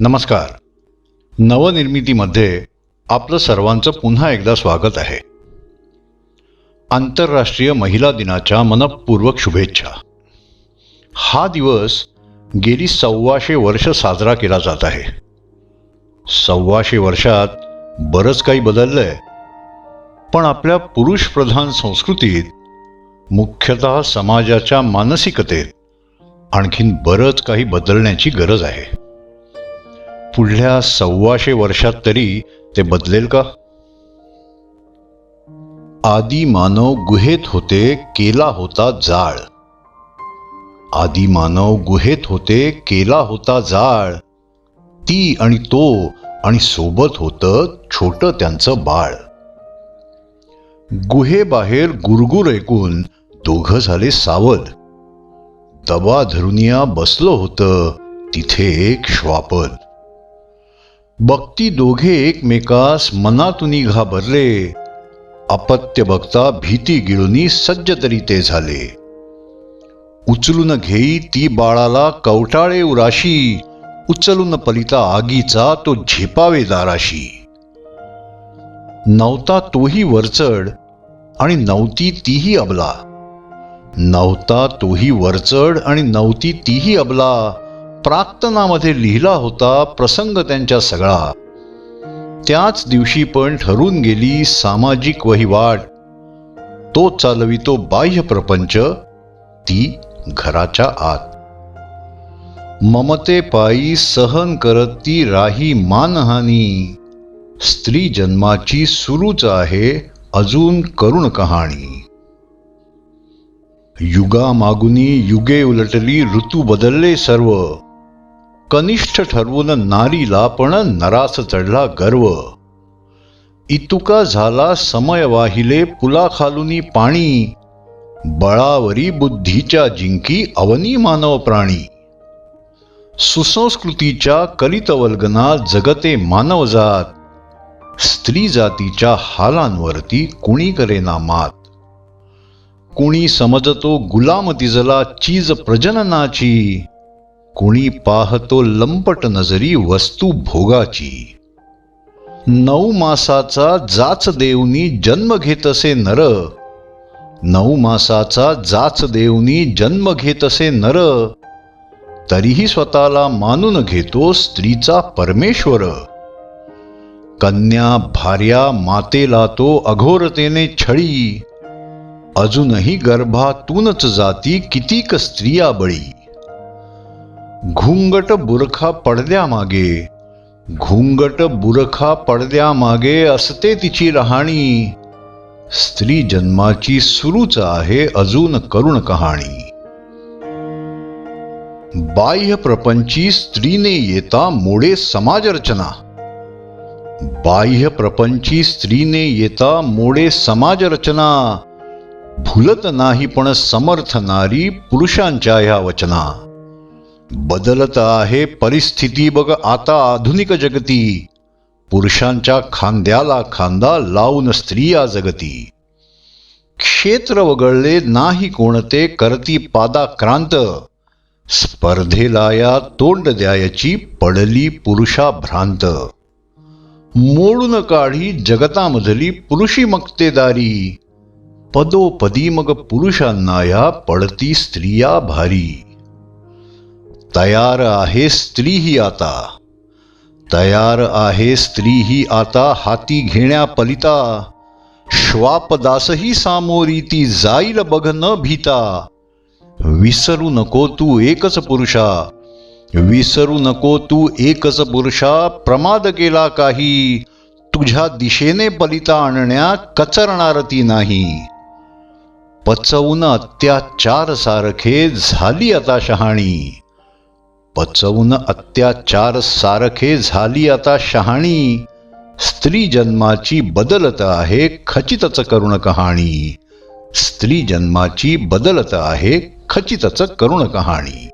नमस्कार. नवनिर्मितीमध्ये आपलं सर्वांचं पुन्हा एकदा स्वागत आहे. आंतरराष्ट्रीय महिला दिनाच्या मनपूर्वक शुभेच्छा. हा दिवस गेली सव्वाशे वर्ष साजरा केला जात आहे. सव्वाशे वर्षात बरंच काही बदललंय. पण आपल्या पुरुषप्रधान संस्कृतीत मुख्यतः समाजाच्या मानसिकतेत आणखीन बरंच काही बदलण्याची गरज आहे. पुढल्या सव्वाशे वर्षात तरी ते बदलेल का? आदि मानव गुहेत होते केला होता जाळ. आदि मानव गुहेत होते केला होता जाळ. ती आणि तो आणि सोबत होतं छोट त्यांचं बाळ. गुहेबाहेर गुरगुर ऐकून दोघं झाले सावध. दबा धरुनिया बसलं होतं तिथे एक श्वापद बघती दोघे एकमेकास मनातुनी घाबरले. अपत्य बघता भीती गिळुनी सज्ज तरी ते झाले. उचलून घेई ती बाळाला कवटाळे उराशी उचलून पलिता आगीचा तो झेपावे दाराशी. नव्हता तोही वरचड आणि नव्हती तीही अबला. नव्हता तोही वरचड आणि नव्हती तीही अबला. प्राक्तनामध्ये लिहिला होता प्रसंग त्यांच्या सगळा. त्याच दिवशी पण ठरून गेली सामाजिक वहिवाट. तो चालवितो बाह्य प्रपंच ती घराच्या आत. ममते पायी सहन करत ती राही मानहानी. स्त्री जन्माची सुरूच आहे अजून करुण कहाणी. युगामागुनी युगे उलटली ऋतू बदलले सर्व. कनिष्ठ ठरवून नारीला पण नरास चढला गर्व. इतुका झाला समय वाहिले पुलाखालुनी पाणी. बळावरी बुद्धीच्या जिंकी अवनी मानव प्राणी. सुसंस्कृतीच्या कलितवल्गनात जगते मानवजात स्त्री जातीच्या हालांवरती कुणी करेना मात कुणी समजतो गुलाम तिजला चीज प्रजननाची. कुणी पाहतो लंपट नजरी वस्तू भोगाची. नऊ मासाचा जाच देवनी जन्म घेत असे नर. नऊ मासाचा जाच देवनी जन्म घेत असे नर. तरीही स्वतःला मानून घेतो स्त्रीचा परमेश्वर. कन्या भार्या मातेला तो अघोरतेने छळी. अजूनही गर्भातूनच जाती कितीक स्त्रिया बळी घुंगट बुरखा पडद्यामागे घुंगट बुरखा पडद्यामागे असते तिची राहाणी. स्त्री जन्माची सुरूच आहे अजून करुण कहाणी. बाह्य प्रपंची स्त्रीने येता मोडे समाजरचना. बाह्य प्रपंची स्त्रीने येता मोडे समाजरचना. भुलत नाही पण समर्थ नारी पुरुषांच्या ह्या वचना. बदलत आहे परिस्थिती बघ आता आधुनिक जगती. पुरुषांच्या खांद्याला खांदा लावून स्त्रिया जगती. क्षेत्र वगळले नाही कोणते करती पादाक्रांत. स्पर्धेला या तोंड द्यायची पडली पुरुषा भ्रांत मोडून काढी जगतामधली पुरुषी मक्तेदारी. पदोपदी मग पुरुषांना या पडती स्त्रिया भारी. तयार आहे स्त्री ही आता. तयार आहे स्त्री ही आता हाती घेण्या पलिता. श्वापदासही सामोरी ती जाईल बघ न भीता. विसरू नको तू एकच पुरुषा. विसरू नको तू एकच पुरुषा. प्रमाद केला काही. तुझ्या दिशेने पलिता आणण्या कचरणार ती नाही. पचवून अत्याचार सारखे झाली आता शहाणी. पचवून अत्याचार सारखे झाली आता शहाणी. स्त्री जन्माची बदलत आहे खचितच करुण कहाणी. स्त्री जन्माची बदलत आहे खचितच करुण कहाणी.